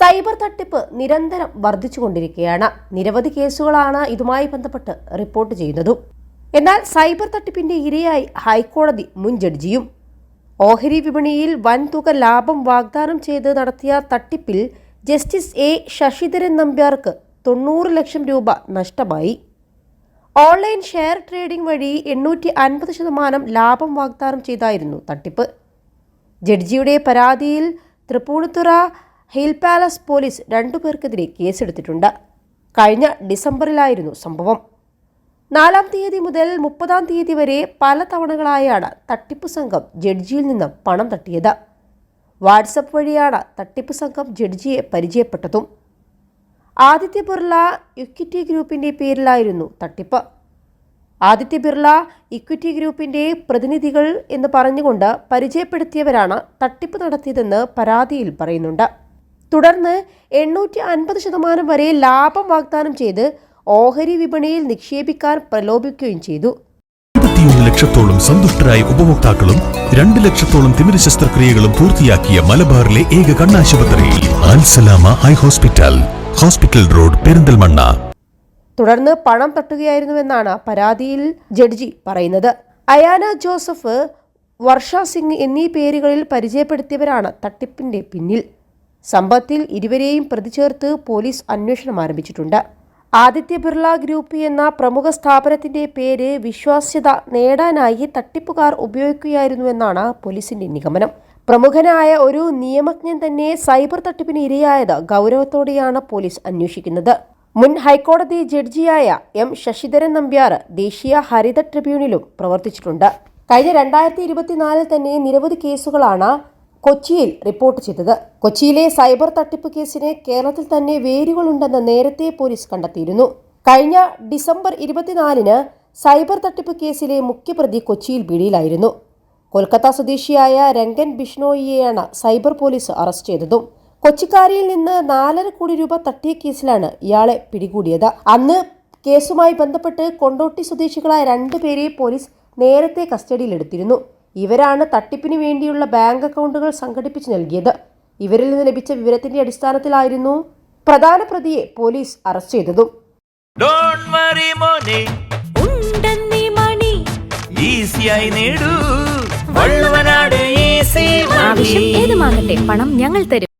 Cyber തട്ടിപ്പ് നിരന്തരം വർദ്ധിച്ചുകൊണ്ടിരിക്കുകയാണ്. നിരവധി കേസുകളാണ് ഇതുമായി ബന്ധപ്പെട്ട് റിപ്പോർട്ട് ചെയ്യുന്നതും. എന്നാൽ സൈബർ തട്ടിപ്പിന്റെ ഇരയായി ഹൈക്കോടതി മുൻ ജഡ്ജിയും ഓഹരി വിപണിയിൽ വൻതുക ലാഭം വാഗ്ദാനം ചെയ്ത് നടത്തിയ തട്ടിപ്പിൽ ജസ്റ്റിസ് എ ശശിധരൻ നമ്പ്യാർക്ക് തൊണ്ണൂറ് ലക്ഷം രൂപ നഷ്ടമായി. ഓൺലൈൻ ഷെയർ ട്രേഡിംഗ് വഴി എണ്ണൂറ്റി അൻപത് ശതമാനം ലാഭം വാഗ്ദാനം ചെയ്തായിരുന്നു തട്ടിപ്പ്. ജഡ്ജിയുടെ പരാതിയിൽ തൃപ്പൂണിത്തുറ ഹിൽ പാലസ് പോലീസ് രണ്ടുപേർക്കെതിരെ കേസെടുത്തിട്ടുണ്ട്. കഴിഞ്ഞ ഡിസംബറിലായിരുന്നു സംഭവം. നാലാം തീയതി മുതൽ മുപ്പതാം തീയതി വരെ പല തവണകളായാണ് തട്ടിപ്പ് സംഘം ജഡ്ജിയിൽ നിന്ന് പണം തട്ടിയത്. വാട്സപ്പ് വഴിയാണ് തട്ടിപ്പ് സംഘം ജഡ്ജിയെ പരിചയപ്പെട്ടതും. ആദിത്യ ബിർള ഇക്വിറ്റി ഗ്രൂപ്പിന്റെ പേരിലായിരുന്നു തട്ടിപ്പ്. ആദിത്യ ബിർള ഇക്വിറ്റി ഗ്രൂപ്പിന്റെ പ്രതിനിധികൾ എന്ന് പറഞ്ഞുകൊണ്ട് പരിചയപ്പെടുത്തിയവരാണ് തട്ടിപ്പ് നടത്തിയതെന്ന് പരാതിയിൽ പറയുന്നുണ്ട്. തുടർന്ന് എണ്ണൂറ്റി അൻപത് ശതമാനം വരെ ലാഭം വാഗ്ദാനം ചെയ്ത് ഓഹരി വിപണിയിൽ നിക്ഷേപിക്കാൻ പ്രലോഭിക്കുകയും ചെയ്തു. ലക്ഷത്തോളം സന്തുഷ്ടരായ ഉപഭോക്താക്കളും രണ്ട് ലക്ഷത്തോളം തിമിര ശസ്ത്രക്രിയകളും പൂർത്തിയാക്കിയ മലബാറിലെ ഏക കണ്ണാശുപത്രി high hospital hospital road Perinthalmanna. തുടർന്ന് പണം തട്ടുകയായിരുന്നുവെന്നാണ് പരാതിയിൽ ജഡ്ജി പറയുന്നത്. അയാന ജോസഫ് വർഷ സിംഗ് എന്നീ പേരുകളിൽ പരിചയപ്പെടുത്തിയവരാണ് തട്ടിപ്പിന്റെ പിന്നിൽ. സംഭവത്തിൽ ഇരുവരെയും പ്രതി ചേർത്ത് പോലീസ് അന്വേഷണം ആരംഭിച്ചിട്ടുണ്ട്. ആദിത്യ ബിർള ഗ്രൂപ്പ് എന്ന പ്രമുഖ സ്ഥാപനത്തിന്റെ പേര് വിശ്വാസ്യത നേടാനായി തട്ടിപ്പുകാർ ഉപയോഗിക്കുകയായിരുന്നുവെന്നാണ് പോലീസിന്റെ നിഗമനം. പ്രമുഖനായ ഒരു നിയമജ്ഞൻ തന്നെ സൈബർ തട്ടിപ്പിന് ഇരയായത് ഗൗരവത്തോടെയാണ് പോലീസ് അന്വേഷിക്കുന്നത്. മുൻ ഹൈക്കോടതി ജഡ്ജിയായ എം ശശിധരൻ നമ്പ്യാർ ദേശീയ ഹരിത ട്രിബ്യൂണലിലും പ്രവർത്തിച്ചിട്ടുണ്ട്. കഴിഞ്ഞ രണ്ടായിരത്തി ഇരുപത്തിനാലിൽ തന്നെ നിരവധി കേസുകളാണ് കൊച്ചിയിൽ റിപ്പോർട്ട് ചെയ്തത്. കൊച്ചിയിലെ സൈബർ തട്ടിപ്പ് കേസിന് കേരളത്തിൽ തന്നെ വേരുകളുണ്ടെന്ന് നേരത്തെ പോലീസ് കണ്ടെത്തിയിരുന്നു. കഴിഞ്ഞ ഡിസംബർ ഇരുപത്തിനാലിന് സൈബർ തട്ടിപ്പ് കേസിലെ മുഖ്യപ്രതി കൊച്ചിയിൽ പിടിയിലായിരുന്നു. കൊൽക്കത്ത സ്വദേശിയായ രംഗൻ ബിഷ്ണോയിയെയാണ് സൈബർ പോലീസ് അറസ്റ്റ് ചെയ്തതും. കൊച്ചിക്കാരിയിൽ നിന്ന് നാലര കോടി രൂപ തട്ടിയ കേസിലാണ് ഇയാളെ പിടികൂടിയത്. അന്ന് കേസുമായി ബന്ധപ്പെട്ട് കൊണ്ടോട്ടി സ്വദേശികളായ രണ്ടുപേരെ പോലീസ് നേരത്തെ കസ്റ്റഡിയിലെടുത്തിരുന്നു. ഇവരാണ് തട്ടിപ്പിന് വേണ്ടിയുള്ള ബാങ്ക് അക്കൗണ്ടുകൾ സംഘടിപ്പിച്ചു നൽകിയത്. ഇവരിൽ നിന്ന് ലഭിച്ച വിവരത്തിന്റെ അടിസ്ഥാനത്തിലായിരുന്നു പ്രധാന പ്രതിയെ പോലീസ് അറസ്റ്റ് ചെയ്തതും. ഡോണ്ട് വറി മോനെ. ഉണ്ടെന്നീ മണി. ഈസിയായി നേടൂ. വള്ളുവനാട് ഈസി ആവശ്യം ഏതുമാകട്ടെ പണം ഞങ്ങൾ തരും.